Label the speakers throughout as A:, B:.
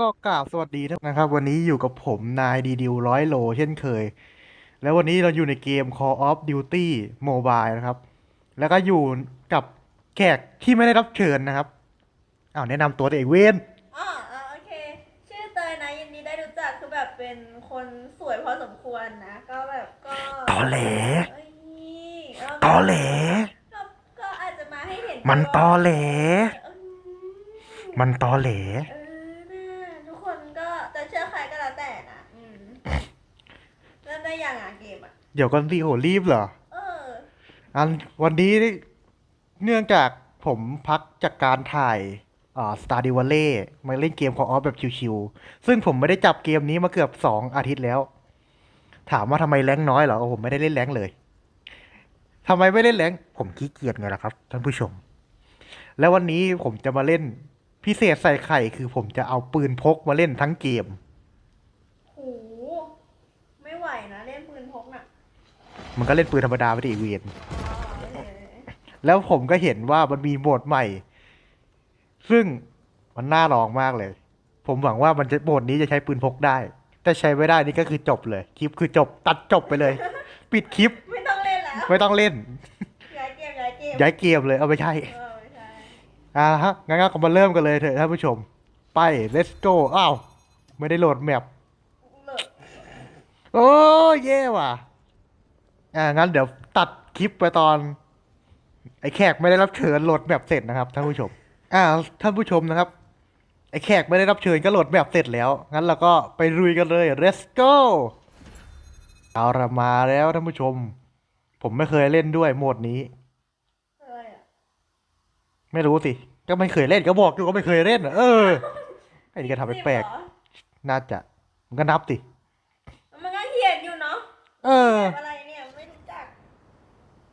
A: ก็กราบสวัสดีทุกนะครับ วันนี้อยู่กับผมนายดีดิวร้อยโล เช่นเคย แล้ววันนี้เราอยู่ในเกม Call of Duty Mobile นะครับ แล้วก็อยู่กับแขกที่ไม่ได้รับเชิญนะครับอ้าวแนะนำตัวตัวเองเวน
B: อ๋ออ๋อโอเค ชื่อเตยนะยินดีได้รู้จักคือแบบเป็นคนสวยพอสมควรนะ ก็แบบก็
A: ตอแหล
B: เอ้ยเา
A: ตอแหล
B: ก็ก็อาจจะมาให้เห็น
A: มันตอแหล
B: อืม
A: มันตอแหล
B: เออน่าทุกคนก็จะเชื่อใครก็แล้วแต่นะอืมเริ่มได้ยังอะเกมอะ
A: เดี๋ยวก่อนสิโหรีบเหรอ
B: เออ
A: อันวันนี้เนื่องจากผมพักจากการถ่ายอ่า Star d e v a l l e y มาเล่นเกม Call of แบบชิวๆซึ่งผมไม่ได้จับเกมนี้มาเกือบสองอาทิตย์แล้ว ถามว่าทำไมแรงน้อยเหรอผมไม่ได้เล่นแรงเลยทำไมไม่เล่นแรงผมขี้เกียจไงล่ะครับ ท่านผู้ชม แล้ววันนี้ผมจะมาเล่นพิเศษใส่ไข่คือผมจะเอาปืนพกมาเล่นทั้งเกม
B: โหไม่ไหวนะเล่นปืนพกน่ะ
A: มันก็เล่นปืนธรรมดาไม่ได้อีกเวียน
B: อ๋อโอเค
A: แล้วผมก็เห็นว่ามันมีโหมดใหม่ ซึ่งมันน่าลองมากเลย ผมหวังว่ามันจะโหมดนี้จะใช้ปืนพกได้ แต่ใช้ไม่ได้นี่ก็คือจบเลย คลิปคือจบตัดจบไปเลย ปิดคลิป
B: ไม่ต้องเล่นแล้ว
A: ไม่ต้องเล่น
B: ย้ายเกมย้ายเกม
A: ย้ายเกมเลยเอาไม่ใช่
B: เออไม่ใช่
A: อ่าฮะงั้นก็มาเริ่มกันเลยเถอะท่านผู้ชม ไป let's go อ้าว ไม่ได้โหลดแมป
B: เลิก
A: โอ้เย่ว่ะ อ่างั้นเดี๋ยวตัดคลิปไปตอน ไอ้แขกไม่ได้รับเชิญโหลดแมปเสร็จนะครับท่านผู้ชม อ่า ท่านผู้ชมนะครับ ไอ้แขกไม่ได้รับเชิญก็โหลดแมปเสร็จแล้ว งั้นเราก็ไปลุยกันเลย let's go เอาละมาแล้วท่านผู้ชม ผมไม่เคยเล่นด้วยโหมดนี้
B: อะไรอะ
A: ไม่รู้สิ ก็ไม่เคยเล่นก็บอกอยู่ก็ไม่เคยเล่นอะเออ ไอ้นี่ก็ทำแปลก
B: จริงเหรอ
A: ๆน่าจะมันก็นับสิ
B: มันก็เขียนอยู่เนาะ
A: เออ
B: แบบอะไรเนี่ยไม่รู้จัก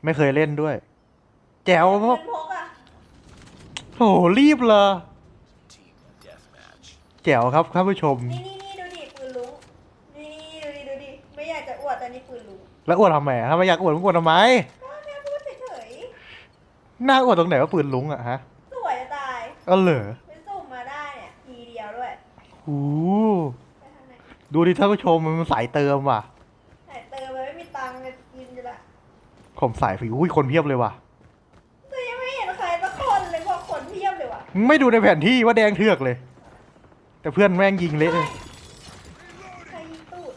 A: ไม่เคยเล่นด้วย แจ๋ว
B: ปื
A: มาก
B: นพกอะ
A: โหรีบเลยแจ๋วครับท่านผู้ชม
B: นี่นี่นี่ดูดิปืนลุงนี่ดูดิดูดิไม่อยากจะอวดแต่นี่ปืนลุง
A: แล้วอวดทำไมอะถ้าไม่อยากอวดมึงอวดทำไม
B: ก็แค่พูดเฉย
A: หน้าอวดตรงไหนว่าปืนลุงอะฮะ
B: ๆสวยจะตาย
A: เออเหรอ
B: ไปสุ่มมาได้เนี่ยทีเดียวด้วย
A: หู
B: ไปทางไหน
A: ดูดิท่านผู้ชมมันสายเติมว่ะ
B: แต่เติมไปไม่มีตังค์จะกินจะละ
A: ผมสายฝีอุ้ยคนเพียบเลยว่ะ
B: แต่ยังไม่เห็นใครสักคนเลยพอคนเพียบเลยว่ะ
A: มึงไม่ดูในแผนที่ว่าแดงเถือกเลย แต่เพื่อนแม่งยิงเละเลย
B: ใครยิงตูด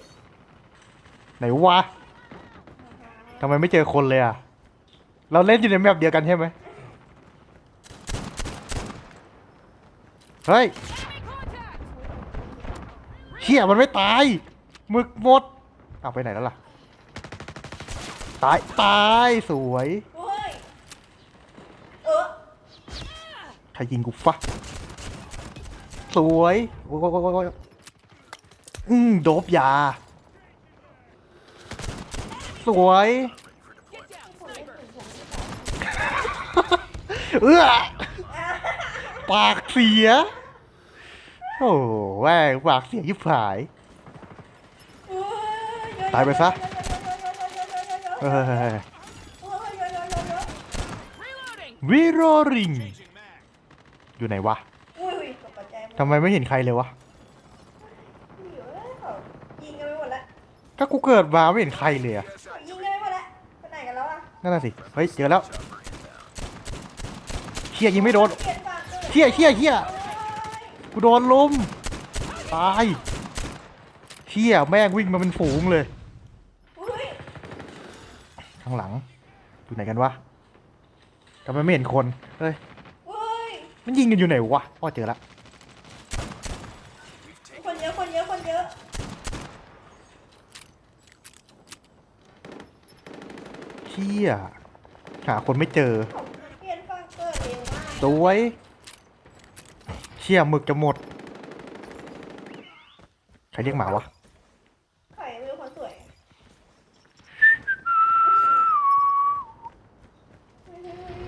A: ไหนวะทำไมไม่เจอคนเลยอะเราเล่นอยู่ในแมปเดียวกันใช่ไหมเฮ้ยเฮียมันไม่ตายหมึกหมดเอาไปไหนแล้วล่ะ ตาย ตาย สวย
B: เฮ้ย เออ
A: ใครยิงกูฟะ สวย โอ้ยโอ้ยโอ้ยโอ้ยอืมโดบยา สวย เอื้อปากเสีย โอ้แม่งปากเสียยิบหาย
B: เอ้ย
A: ตายไปซะ
B: เย
A: เฮ้
B: อะ
A: ย
B: ๆๆๆๆๆๆโอ้ยเยอะๆๆ
A: วิโรริง อยู่ไหนวะ
B: ๆอุ้ยตกใจหมด
A: ทำไมไม่เห็นใครเลยวะ
B: เยอะเขายิงกันไปหมดแล้ว
A: ก็กูเกิดมาไม่เห็นใครเลยอะ
B: เขายิงกันไปหมดแล้วไปไหนกันแล้วอะ
A: นั่นน่ะสิ เฮ้ยเจอแล้วเฮียยิงไม่โดน
B: เกลียดปากเกิน
A: เฮียเฮียเฮียกูโดนลุมตายเฮียแม่งวิ่งมาเป็นฝูงเลย
B: อุ้ย
A: ข้างหลัง อยู่ไหนกันวะทำไมไม่เห็นคน เฮ้ย
B: อุ้ย
A: มันยิงกันอยู่ไหนวะพ่อเจอละ
B: คนเยอะคนเยอะคนเยอะ
A: เฮียหาคนไม่เจอ
B: ผมเปลี่ยนฟังเกิดเร็วมาก
A: สวย เชี่ยหมึกจะหมด ใครเรียกหมาวะ
B: ใครไม่รู้คนสวย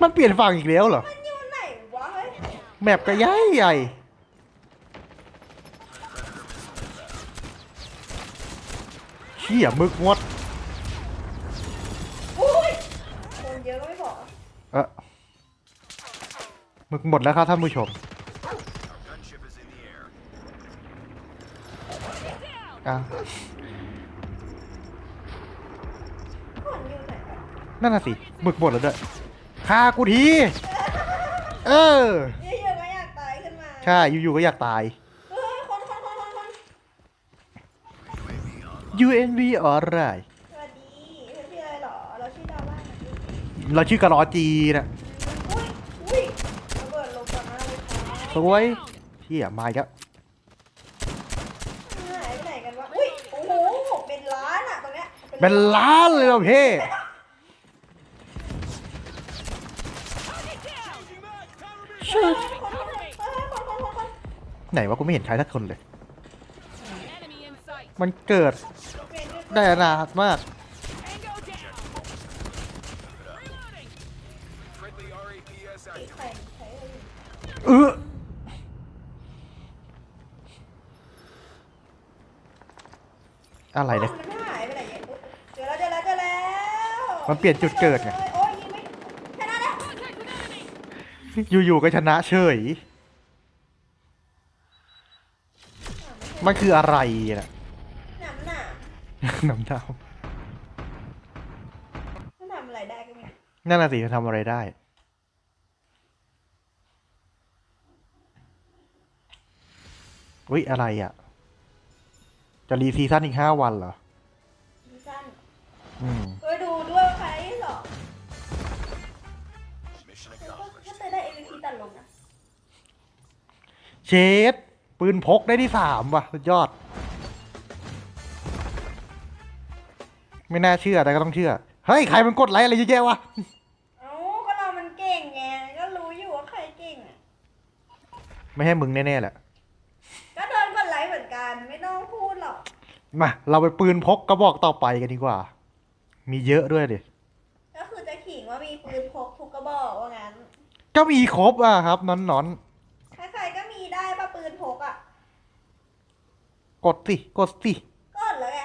A: มันเปลี่ยนฝั่งอีกแล้วเหรอ
B: มันอยู่ไหนวะเฮ้ย
A: แมปก็ใหญ่ใหญ่เชี่ยหมึกหมด
B: อุ้ยคนเยอะก็ไม่พอ
A: เออหมึกหมดแล้วครับท่านผู้ชมอะ
B: คนอยู่ไหนกัน
A: นั่นน่ะสิหมึกหมดแล้วด้วย ฆ่ากูที เออ
B: เยอะๆก็อยากตายขึ้นมา
A: ใช่ อยู่ๆก็อยากตาย
B: เฮ้ยคนคนคนคนคน
A: UNV อะไร
B: สวัสดีเธอชื่ออะไรหรอ เราชื่อดาวว่า
A: เราชื่อกะลอจีนะ
B: อุ้ยอุ้ยระเบิดลงต่อหน้าเลยค่ะ
A: สวยเที่ยมาอีกแล้ว
B: หายไปไหนกันวะ อุ้ย โอ้โหเป็นล้านอะตรงเนี้ย
A: เป็นล้านเลยเหรอเพ่ ไหนวะกูไม่เห็นใครสักคนเลย
C: Enemy in sight.
A: มันเกิด
B: เป็นด้วย
A: ได้อนาถมาก
C: Tango down. Reloading.
D: Friendly RAPS
B: ไอ้
D: active.
B: ไข่ไข่เอ้ย
A: เอออะไรเนี่ย
B: มันหายไปไหนเนี่ยเจอแล้วเจอแล้วเจอแล้ว
A: มันเปลี่ยนจุดเกิดไง
B: โอ้ยยิงไม่ชนะแล้ว
C: Contact with enemy.
A: อยู่ๆก็ชนะเฉย มันคืออะไรน่ะ
B: หนำหนา
A: น้ำดาว
B: มันทำอะไรได้ก็ไม่รู้
A: นั่นน่ะสิจะทำอะไรได้ อุ้ยอะไรอะ จะรีซีซั่นอีกห้าวันเหรอ
B: ซีซั่น
A: อืม
B: เออดูด้วยว่าใครได้สอง
D: Mission
B: แล้วก็
D: accomplished.
B: ถ้าเธอได้ MVP ตัดลงนะ
A: เชด ปืนพกได้ที่สามว่ะสุดยอด ไม่น่าเชื่อแต่ก็ต้องเชื่อ เฮ้ย ใครมันกดไลค์อะไรเยอะแยะวะ
B: เอ้าก็เรามันเก่งไงก็รู้อยู่ว่าใครเก่งอะ
A: ไม่ให้มึงแน่ๆแหละ
B: ก็โดนกดไลค์เหมือนกันไม่ต้องพูดหรอก
A: มา เราไปปืนพกกระบอกต่อไปกันดีกว่า มีเยอะด้วยดิ
B: ก็คือจะขิงว่ามีปืนพกทุกกระบอกว่างั้น
A: ก็มีครบอะครับนอนนอน
B: ใครๆก็มีได้ป่ะปืนพกอะ
A: ๆ กดสิ กดสิ
B: กดแล้วไง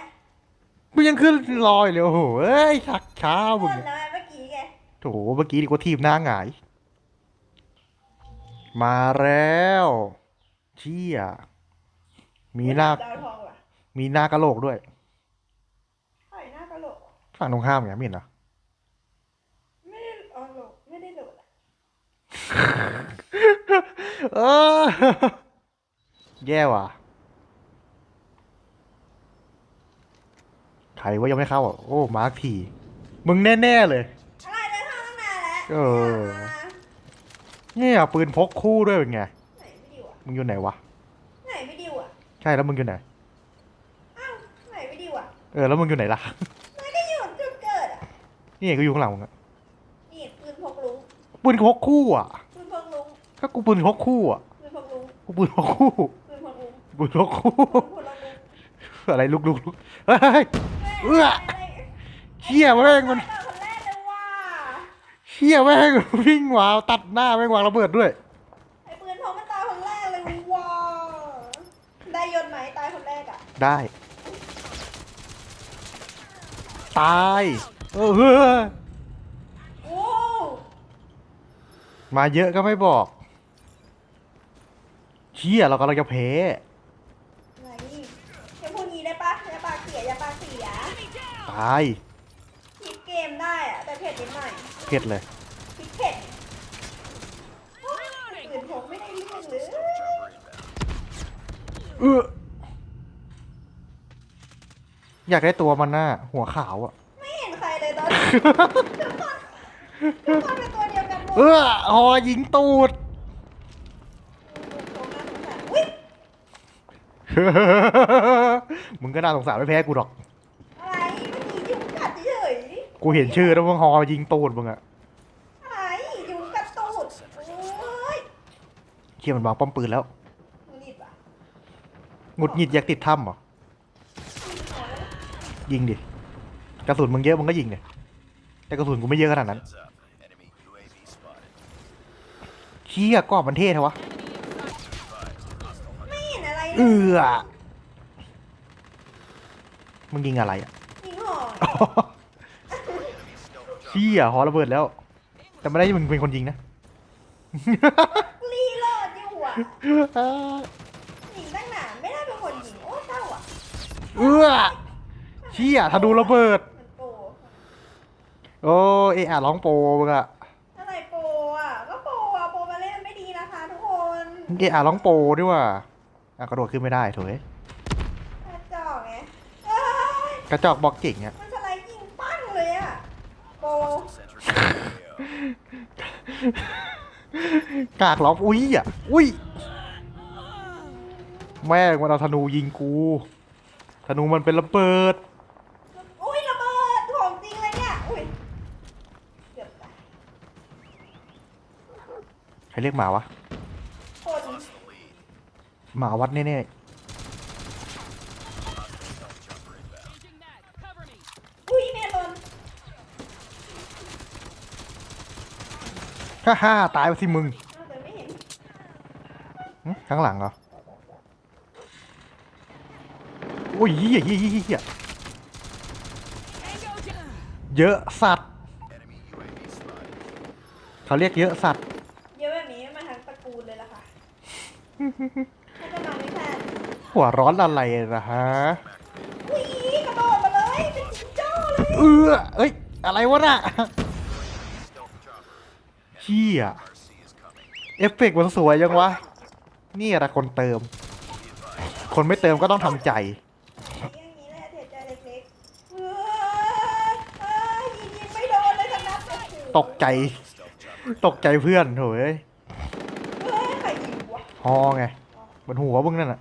A: มึงยังขึ้นลอยเลยโอ้โหเอ้ยชักช้ากมึง
B: ดแล้วไงเมื่อกี้ไง
A: โถเมื่อกี้ดีกว่าทีมหน้าหงาย มาแล้วเชี่ยมีหน้า
B: ดาวทองว่ะ
A: มีหน้ากะโหลกด้วย
B: ใส่หน้ากระโหลก
A: ฝั่งตรงข้ามไงไม่เห็นเหรอ
B: ไม่ได้เอาโหลกไม่ได้โหลดอะ
A: เออ แย่ว่ะ ใค รว่ายังไม่เข้าอะโอ้มาร์คทีมึงแน่ๆเลย
B: อะไรเดินเข้าตั้งนานแล้ว
A: เออ
B: มา
A: เนี่ยปืนพกคู่ด้วยเป็นไง
B: ไหนไม่ดิวอะ
A: มึงอยู่ไหนวะ
B: ไหนไม่ดิวอะ
A: ใช่แล้วมึงอยู่ไหน
B: อ้าวไหนไม่ดิวอะ
A: เออแล้วมึงอยู่ไหนล่ะ
B: ไม่ได้อยู่จุดเกิดอะ
A: นี่ไงก็อยู่ข้างหลังมึงอะ
B: นี่ปืนพกลุง
A: ปืนพกคู่อะ
B: ปืนพกลุง
A: ก็กูปืนพกคู่อะ
B: ปืนพกลุง
A: กูปืนพกคู่
B: ปืนพกลุง
A: ปืนพกคู่
B: ปืนพกลุง
A: อะไรลุกลุกลุกเฮ้ย เอื้อเชี่ยแม่งมัน
B: ต่คนแรกเลยว่ะ
A: เชี่ยแม่งวิ่งวาวตัดหน้าแม่งวางระเบิดด้วย
B: ไอ้ปืนพกมันตายคนแรกเลยว่ะได้ยนต์ไหมตายคนแรกอะ
A: ได้ ตายเออเฮ้ย
B: โอ้
A: มาเยอะก็ไม่บอกเชี่ยเรากำลังจะแพ้
B: อะไรจะพูดงี้ได้ปะอย่าปากเสียอย่าปากเสีย
A: ตาย
B: คิดเกมได้อะแต่เผ็ดนิดหน่อย
A: เผ็ดเลย
B: คิดเผ็ดปืนพกไม่ได้เรื่องเลย
A: เอออยากได้ตัวมันหน้าหัวขาวอะ
B: ไม่เห็นใครเลยตอนนี้ทุกคนทุกคนเป็นตัวเดียวกันหมด
A: เออหอยิงตูด
B: อุ้ย
A: มึงก็น่าสงสารไม่แพ้กูหรอก
B: อะไรมันมียุงกัดเฉย
A: กูเห็นชื่อแล้วมึงหอยิงตูดมึงอะ
B: ๆอะไรยุงกัดตูดโอ้ย
A: เชี่ยมันวางป้อมปืนแล้ว
B: มึงรีบอะ
A: หงุดหงิดอยากติดถ้ำเหรอ ยิงดิ กระสุนมึงเยอะมึงก็ยิงดิแต่กระสุนกูไม่เยอะขนาดนั้น
D: Heads up. Enemy UAV spotted.
A: เชี่ยกรอบมันเท่เทวะ
B: ไม่เห็นอะไรเล
A: เอื
B: ย
A: อมึงยิงอะไรอะ
B: ยิงหอ
A: เชี่ยหอระเบิดแล้ว แต่ไม่ได้มึงเป็นคนยิงนะ
B: รีโหลดอยู่อะยิงตั้งนานไม่ได้เป็นคนยิงโอ้เศร้าอะ
A: เอื้อเชี่ยธนูระเบิด
B: มันโปร
A: โอ้เอะอะร้องโปมึงอะ
B: อะไรโปรอะก็โปรอะโปรมาเล่นไม่ดีนะคะทุกคน
A: เอะอะร้องโปด้วยว่ะอะกระโดดขึ้นไม่ได้โถย
B: กระจอกไงเอ้ย
A: กระจอกบอกเก่งอะ
B: มันสไลด์ยิงปั้งเลยอะ โปร
D: Center AO.
A: กากร้องอุ้ยอะอุ้ย แม่งมันเอาธนูยิงกู ธนูมันเป็นระเบิด
B: อุ้ยระเบิดของจริงเลยเนี่ย อุ้ยเกือบตาย
A: ใครเรียกหมาวะ
B: คน
D: Lost the lead.
A: หมาวัดแน่
D: Jumper inbound.
C: Changing mag. Cover me.
B: อุ้ยเมลอน
A: ๆ ฮ่าฮ่าตายไปสิมึง
B: อ้าวแต่ไม่เห็น
A: หึข้างหลังเหรอ โอ้ยเหี้ยเหี้ยเหี้ยเหี้ย
C: Tango down.
A: เยอะสัตว์
D: Enemy UAV spotted.
A: เขาเรียกเยอะสัตว์
B: เยอะแบบนี้มาทั้งตระกูลเลยล่ะค่ะถ้าจะมาไม่ทัน
A: หัวร้อนอะไรนะฮะ
B: อุ้ยกระโดดมาเลย เป็นจิงโจ้เลย
A: เออเอ้ย อะไรวะน่ะ
D: Stealth chopper.
A: เฮียเอฟเฟกต์มันสวยยังวะ นี่ละคนเติม คนไม่เติมก็ต้องทำใจ ตกใจ ตกใจเพื่อนโถย
B: ฮอไงเห
A: มือนหัวบึ้งนั่น
B: อะ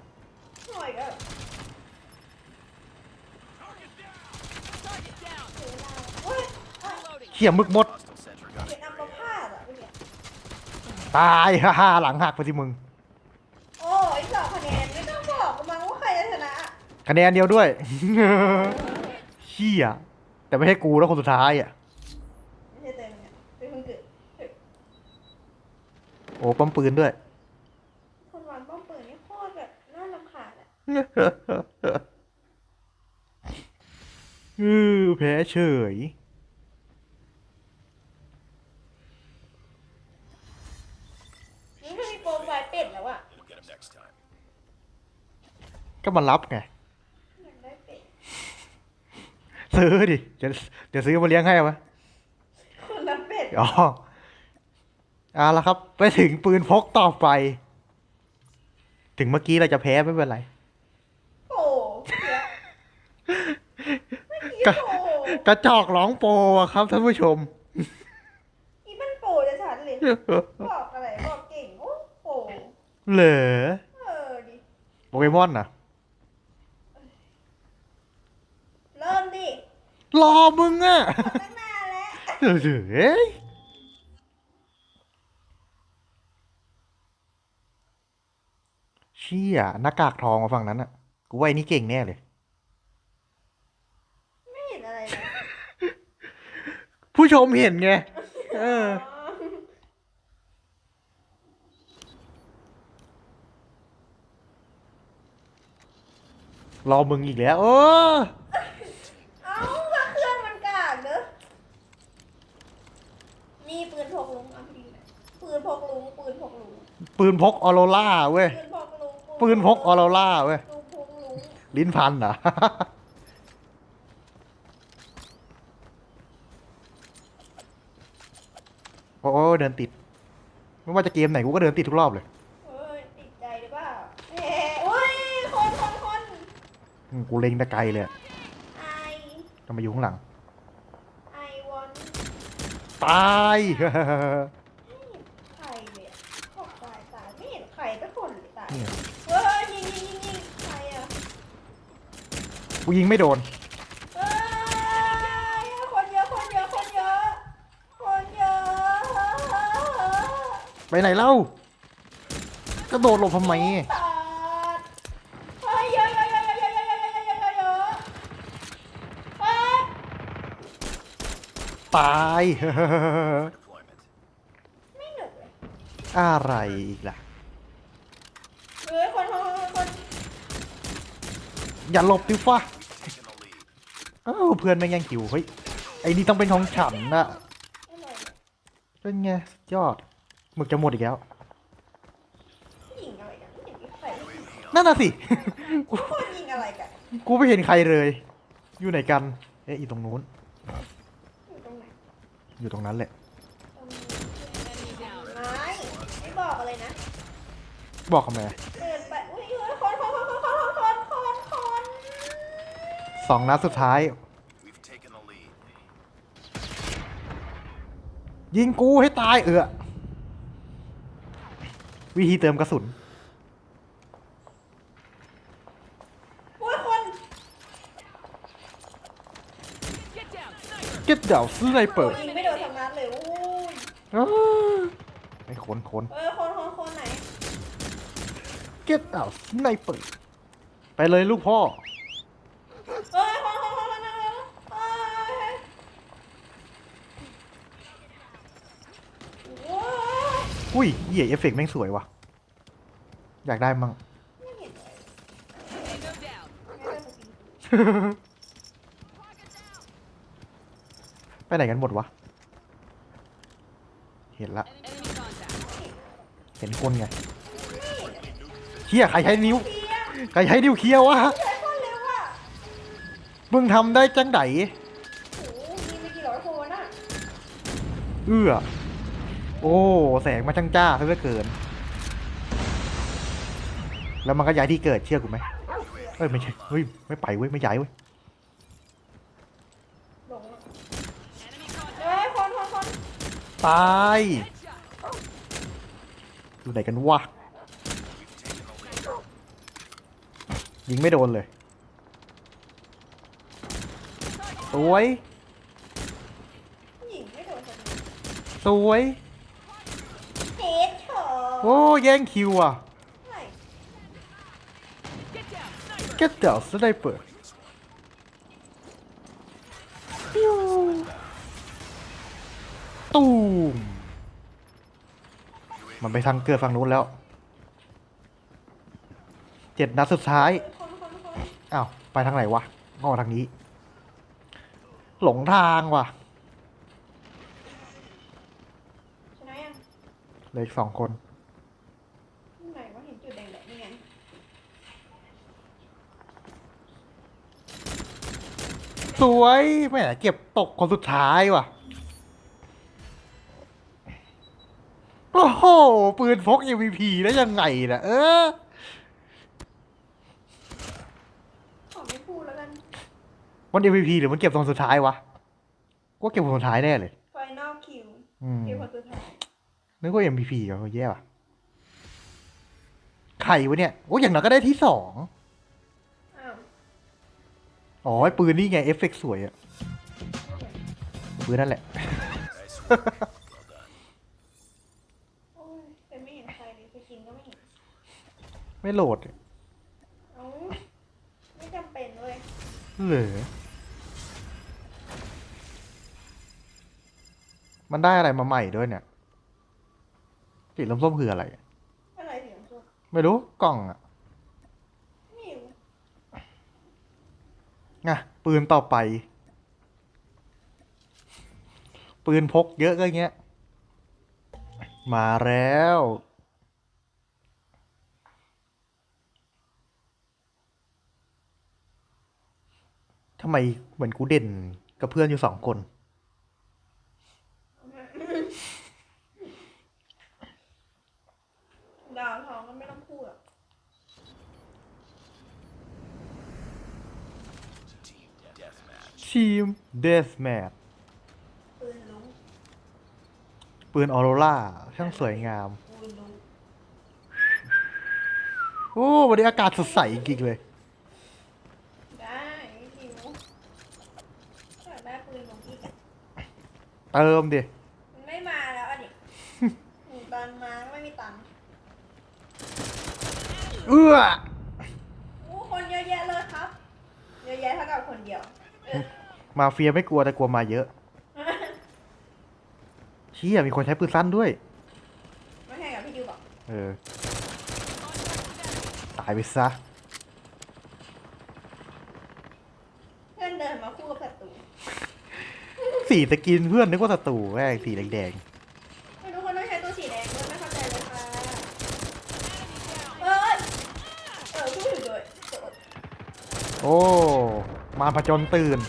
B: เขี่
A: ยมึกมด ตายฮ่าฮ่าหลังหักไปสิมึง
B: โอ้ยสองคะแนนไม่ต้องบอกกูมั้งว่าใครจะชนะ
A: คะแนนเดียวด้วย เชี่ยแต่ไม่ใช่กูแล้วคนสุดท้ายอะ
B: ไม่ใช่เต็มเนี่ยเป็นคนเกิด
A: โอ้ปั๊มปืนด้วย
B: คนวางป้อมปืนนี่โคตรแบบน่ารำคาญอะ
A: อือแพ้เฉย
B: นี่ถ้ามีโปรไฟล์เป็ดแล้วอะ
D: We'll get him next time.
A: ก็มารับไง
B: อยากได้เป็ด
A: ซื้อดิจะเดี๋ยวซื้อมาเลี้ยงให้วะ
B: คนละเป็ด
A: อ๋อเอาละครับ ไปถึงปืนพกต่อไป ถึงเมื่อกี้เราจะแพ้ไม่เป็นไร
B: โอ้เดี๋ยวเมื่อกี้
A: กะ
B: โปร
A: กระจอกร้องโปรอะครับท่านผู้ชม
B: อีมันโปรจะชัดเลยบอกอะไรบอกเก่งโอ้โปร
A: เหรอ
B: เออดิ
A: โปเกมอนนะ
B: เริ่มดิ
A: รอมึงอะ
B: ตั้งนานแล้ว
A: เฮ้ยเชี่ยหน้ากากทองมาฝั่งนั้นอะกูว่าไอ้นี่เก่งแน่เลย
B: ไม่เห็นอะไรเลย
A: ผู้ชมเห็นไง เออ รอมึงอีกแล้วโอ้
B: เอ้าว่าเครื่องมันกากเนอะนี่ปืนพกลุงอะพี่นะปืนพกลุง ปืนพกลุง
A: ปืนพกออโรล่าเว้ย
B: ปืนพกลุง
A: ปืนพกออโรล่าเว้ย
B: ลุงพกลุง
A: ลิ้นพันเหรอ โอ้โอ้เดินติด ไม่ว่าจะเกมไหนกูก็เดินติดทุกรอบเลย
B: เฮ้ยติดใจหรือเปล่าเฮ้ยอุ้ยคนคนคน
A: อืมกูเล็งแต่ไกลเลยอะ
B: ไอ
A: ทำไมอยู่ข้างหลัง
B: ไอวอน
A: ตาย
B: ใครเนี่ยบอกตายตายไม่เห็นใครสักคน เลยตาย
A: เนี่ย
B: เฮ้ยยิงยิงยิงยิงใครอะ
A: กูยิงไม่โดน
B: เฮ้ยคนเยอะคนเยอะคนเยอะคนเยอะ
A: ไปไหนเล่ากระโดดหลบทำไม
B: ตัดเฮ้ยเยอะเยอะเยอะเยอะเยอะเยอะเยอะเยอะเยอะเยอะเฮ้ย
A: ตาย
D: deployment.
B: ไม่หนุกเลย
A: อะไรอีกล่ะ
B: เฮ้ยคนคนคนคน
A: อย่าหลบดิฟ้า
D: Taking the lead.
A: อ้าวเพื่อนแม่งยังหิวเฮ้ยไอ้นี่ต้องเป็นของฉันนะ
B: อะไรเนี่ย
A: เป็นไงสุดยอดหมึกจะหมดอีกแล้ว
B: ยิงอะไรกันไม่เห็นมีใคร
A: นั่นน่ะสิ
B: คนยิงอะไรกัน
A: กูไม่เห็นใครเลย อยู่ไหนกัน เอ๊ะอยู่ตรงนู้น
B: อยู่ตรงไหน
A: อยู่ตรงนั้นแหละ
B: ตรงนี้
C: Enemy down.
B: ไม่ไม่บอกอะไรนะ
A: บอกทำไม
B: เดินไป อุ้ยอุ้ยคนคนคนคนคนคนคน
A: สองนัดสุดท้าย
D: We've taken the lead.
A: ยิงกูให้ตายเออวิธีเติมกระสุน
B: อุ้ยคน
C: Get down, sniper.
A: เก็ตเดาซื้อไนเปิ
B: โอ้
A: ด
B: ยิงไม่โดนทำนัดเลยอุ้ย
A: ไอ้คนคน
B: เออคนคนคนไหน
A: เก็ตเดาซื้อไนเปิดไปเลยลูกพ่อ
B: เอ้ยคนคนคนคนนั้นเอ้ยโอ้ย
A: อุ้ยเหี้ยเอฟเฟกต์แม่งสวยว่ะ อยากได้มั่ง
B: ไม่เห็นเลย
C: Tango down.
B: ไม่ได้สักที
A: ไปไหนกันหมดวะ เห็นละ
C: Enemy contact.
A: เห็นคนไงเฮียใครใช้นิ้ว
B: เทียม
A: ใครใช้นิ้วเคี้ยววะ
B: ใช้คนเร็วอะ
A: มึงทำได้จังได
B: โอ้โหยิงไปกี่ร้อยคนอะ
A: เอื้อ โอ้ แสงมาจังจ้าซะเหลือเกิน แล้วมันก็ย้ายที่เกิดเชื่อกูไหมเอ้ยไม่ใช่เฮ้ยไม่ไปเว้ยไม่ย้ายเว้ย
B: หลงอะ
C: Enemy contact.
B: เอ้ยคนคนคน
A: ตาย
C: Headshot.
A: อยู่ไหนกันวะ
D: We've taken the lead.
A: ยิงไม่โดนเลยสวย
B: ยิงไม่โดนสักที
A: สวย
B: เฮดช็อต
A: โอ้แย่งคิวอะ
B: ใช่
C: Get down, sniper.
A: เก็ตเดาสไนเปอร์ตูมมันไปทางเกิดฝั่งนู้นแล้ว เจ็ดนัดสุดท้าย
B: คนคนคน
A: อ้าว ไปทางไหนวะก็ทางนี้ หลงทางว่ะ
B: ชนะยัง
A: เหลยสองคน
B: ที่ไหนว่าเห็นจุดแดงๆนี่ไง
A: สวยแหมเก็บตกคนสุดท้ายว่ะ โอ้โห ปืนพก MVP ได้ยังไงนะเออ
B: ขอไม่พูดแล้วกัน
A: มัน MVP หรือมันเก็บตอนสุดท้ายวะก็เก็บคนสุดท้ายแน่เลย
B: ไฟนอลคิว
A: อืม
B: คิวคนสุดท้าย
A: นึกว่า MVP ก็แย่ว่ะ ใครวะเนี่ย โอ้ยอย่างน้อยก็ได้ที่สอง
B: อ้าว
A: อ๋อไอ้ปืนนี่ไงเอฟเฟกต์สวยอะปืนนั่นแหละ
D: Nice work. well done.
B: โอ้ยเป็นไม่เห็นใครเลยไปกินก็ไม่เห็น
A: ไม่โหลด
B: เอ้าไม่จำเป็นเลย
A: เหรอมันได้อะไรมาใหม่ด้วยเนี่ยสีส้มๆคืออะไร
B: อะไรเสียงสุด
A: ไม่รู้กล่องอะ
B: ไม่รู้
A: น่ะปืนต่อไป ปืนพกเยอะก็เงี้ย มาแล้ว ทำไมเหมือนกูเด่นกับเพื่อนอยู่สองคน
B: ดาวทองก็ไม่ต้องพูดหรอก
D: Team deathmatch.
A: ทีมเดสแมท
B: ปืนลุง
A: ปืนออโรราช่างสวยงาม
B: ปืนลุง
A: โอ้วันนี้อากาศสดใสจริงๆเลย
B: ได้หิวอยากได้ปืนลุงอีกอะ
A: เติมดิ
B: มันไม่มาแล้วอะดิ หนูตอนมาก็ไม่มีตังค์
A: เอื้อ
B: โอ้คนเยอะแยะเลยครับ เยอะแยะเท่ากับคนเดียวเออ
A: มาเฟียไม่กลัวแต่กลัวมาเยอะเชี่ยมีคนใช้ปืนสั้นด้วย
B: ไม่แข่งกับพี่ดิวบอก
A: เออ ตายไปซะ
B: เพื่อนเดินมาคู่กับศัตรู
A: สีสกินเพื่อนนึกว่าศัตรูแม่งสีแดง
B: ไม่รู้คนต้องใช้ตัวสีแดงด้วยไม่เข้าใจเลยค่ะเออเออพูดถึงด้วย
A: โอ้ มาผจญตื่น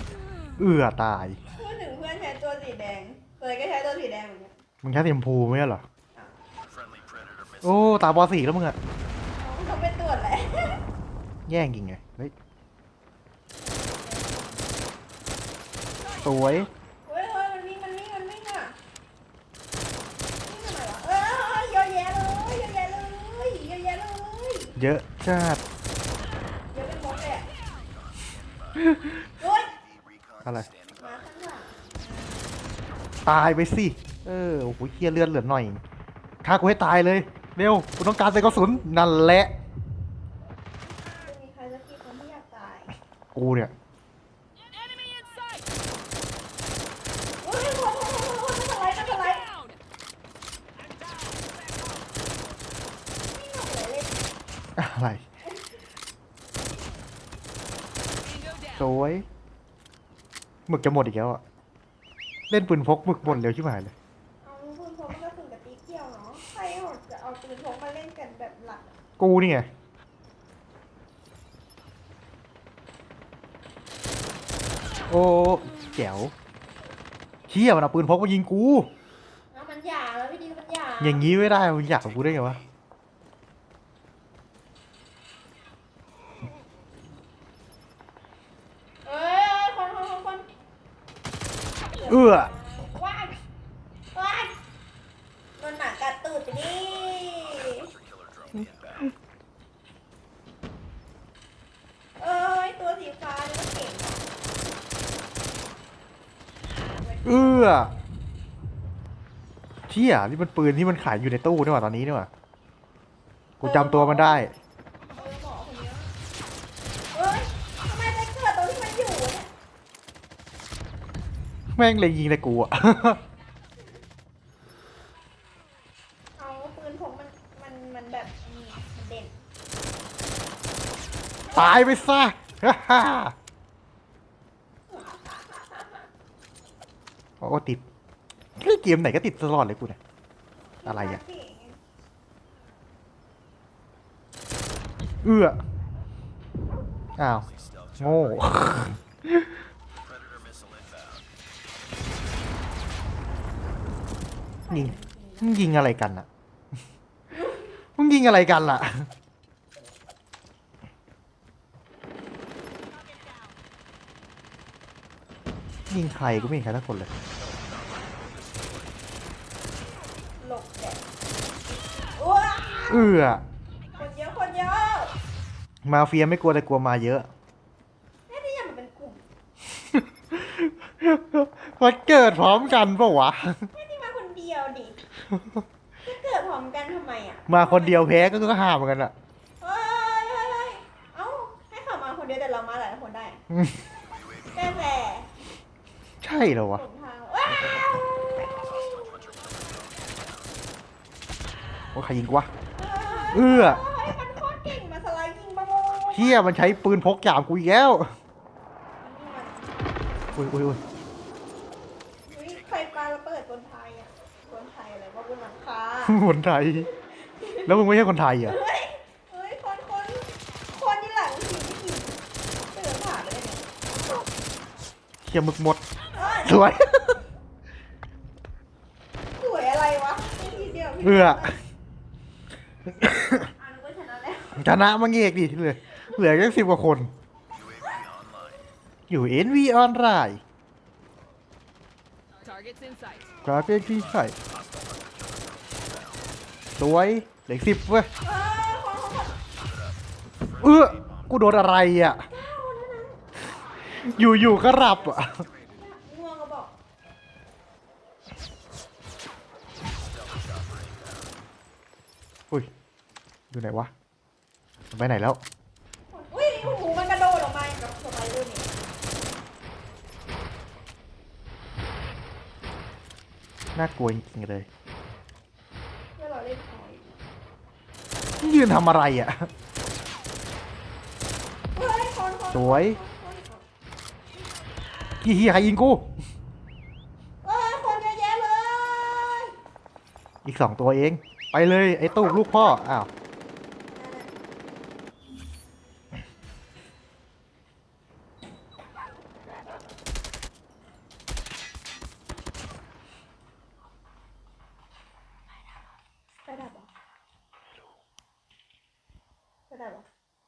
A: เอื้อตาย
B: พูดถึงเพื่อนใช้ตัวสีแดงเคยก็ใช้ตัวสีแดงเหมือนกัน
A: มึงแค่สีชมพูไม่ใช่เหรอ
D: Friendly predator missile.
A: โอ้ ตาบอดสีแล้วมึงอะ
B: เขาไปตรวจแหละ
A: แย่งจริงไงเฮ้ยสวย
B: เฮ้ยเฮ้ยมันวิ่งมันวิ่งมันวิ่งอะวิ่งทำไมวะเออเยอะแยะเลยเยอะแยะเลยเยอะแยะเลย
A: เยอะจัด
B: เยอะเป็นมดเลยอะโอ๊ย
D: Recon
A: Hello.
D: standing
B: มา
D: by.
B: ข้างหลัง
A: ตายไปสิ เออ โอ้โหเคียเลือดเหลือหน่อยฆ่ากูให้ตายเลย เร็วกูต้องการใส่กระสุนนั่นแหละ
B: จะมีใครสักกี่คนที่อยากตาย
A: กูเนี่ย
C: Enemy in sight!
B: โอ้ยคนคนคนคนมันสไลด์มันสไลด์
C: Down!
B: ไม่หน่อยเลยเล่น
A: อะไร
C: Tango
A: ส
C: down.
A: วย หมึกจะหมดอีกแล้วอะเล่นปืนพกหมึกหมดเร็วชิบหายเลย
B: เอาปืนพกมันก็ถึงกับตีเกี่ยวเนาะใครเอาจะเอาปืนพกมาเล่นกันแบบหลักอะ
A: กูนี่ไง โอ้แจ๋วเชี่ยมันเอาปืนพกมายิงกู
B: เอามันหยาแล้วพี่ดิวมันหยา
A: อย่างงี้ไม่ได้มึงอยากกับกูได้ไงวะ
B: เอ้ยคนคนคนคน
A: เอื้อ
B: ว้ายว้ายโดนหมากัดตูดไปดิ
D: Killer drone inbound.
B: เอ้ยตัวสีฟ้านี่มันเก่งว่ะ
A: เอื้อเชี่ยนี่มันปืนที่มันขายอยู่ในตู้นี่หว่าตอนนี้นี่หว่ากูจำตัวมันได้
B: เออหมอคนนี้เอ้ยทำไมไปเกิดตรงที่มันอยู่เนี่ย
A: แม่งเลยยิงเลยกูอะ
B: เอาปืนผมมันมันมันแบบนี่มันเด่น
A: ตายไปซะฮ่าฮ่าโอ้ติดเล่นเกมไหนก็ติดตลอดเลยกูเนี่ย อะไรอะ
B: เก่ง
A: เอื้อ อ้าว
D: Stealth
A: โง่ ยิงมึงยิงอะไรกันอะมึงยิงอะไรกันล่ะ ยิงใครก็ไม่เห็นใครสักคนเลย
B: หลบแดดว้า
A: เอื้อ
B: คนเยอะคนเยอะ
A: มาเฟียไม่กลัวแต่กลัวมาเยอะ
B: เฮ้ยนี่ยังมันเป็นกลุ่ม
A: มันเกิดพร้อมกันปะวะ
B: เฮ้ยนี่มาคนเดียวดิจะ เกิดพร้อมกันทำไมอะ
A: มาคนเดียวแพ้ก็ก็ห้ามเหมือนกันอะ
B: เฮ้ยเฮ้ยเฮ้ยเอ้าให้เขามาคนเดียวแต่เรามาหลายคนได้
A: อืม
B: แต่แต่
A: ใช่เหรอวะ
B: หลงทางว้าว
A: ว่าใครยิงกูวะ เอื้อ
B: เฮ้ยมันโคตรเก่งมาสไลด์ยิงบ้าโม
A: เฮียมันใช้ปืนพกหยามกูอีกแล้ว อุ้ยอุ้ยอุ้ย
B: อุ๊ยใครปาระเบิดคนไทยอะ คนไทยอะไรว่าบนหลัง ค
A: นไทย แล้วมึงไม่ใช่คนไทยเหรอ
B: เฮ้ย เฮ้ย คนคนคนที่หลังผีไม่กินเตือนผ่านเลยเนี่ย
A: เฮียมึกหมด
B: เอ้ย
A: สวย
B: สวยอะไรวะไม่ทีเดียวพี่
A: เอื้อ
B: อะนึกว่าชนะแล้ว
A: ชนะมาเงกดิเหลือเหลือแค่สิบกว่าคน อยู่เอ็นวีออนไลน์
C: Targets in sight.
A: กราฟเป็นที่ใช่ สวยเหลือสิบเว้ย
B: เออคนคนคน
A: เออกูโดนอะไรอะ
B: เก้าแล้วนะ
A: อยู่ๆก็รับอะ
B: ง่วงก็บอก
A: อุ้ยอยู่ไหนวะมันไปไหนแล้ว
B: อุ้ยโอ้โหมันกระโดดออกมากับสไลเดอร์นี่
A: น่ากลัวจริงๆเลย
B: เพื่อเราเล่นคอย
A: นี่ ยืนทำอะไรอะ
B: เฮ้ยคนคน
A: สวย
B: คนคน
A: กี่เฮียใครยิงกู
B: เอ้ยคนเยอะแยะเลย
A: อีกสองตัวเอง ไปเลยไอ้ตู้ลูกพ่อ อ้าว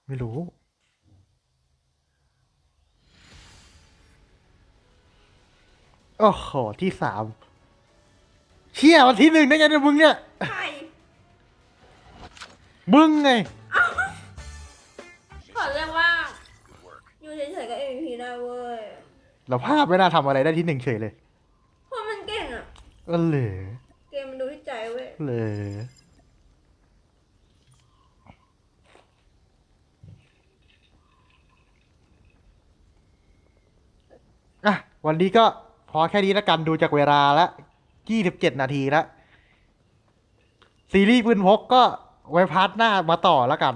A: ไม่รู้ โอ้โห ที่สามเชี่ยวันที่หนึ่งได้ไงเนี่ยมึงเนี่ย
B: ใคร
A: มึงไง
B: ขอเรียกว่า
D: Good work.
B: อยู่เฉยๆก็ MVP ได้เว้ย
A: เราภาพไม่น่าทำอะไรได้ที่หนึ่งเฉยเลย
B: เพราะมันเก่งอะ
A: เออเหลอ
B: เกมมันดูที่ใจเว้ย
A: เหลออะ วันนี้ก็พ อแค่นี้แล้วกันดูจากเวลาละยี่สิบเจ็ดนาทีละซีรีส์ปืนพกก็ไว้พาร์ทหน้ามาต่อแล้วกัน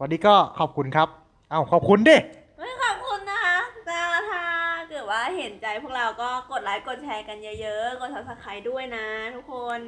A: วันนี้ก็ขอบคุณครับ เอ้าขอบคุณดิ
B: ไม่ขอบคุณนะคะแต่ถ้าเกิดว่าเห็นใจพวกเราก็กดไลค์กดแชร์กันเยอะๆ กดซับสไครต์ด้วยนะทุกคน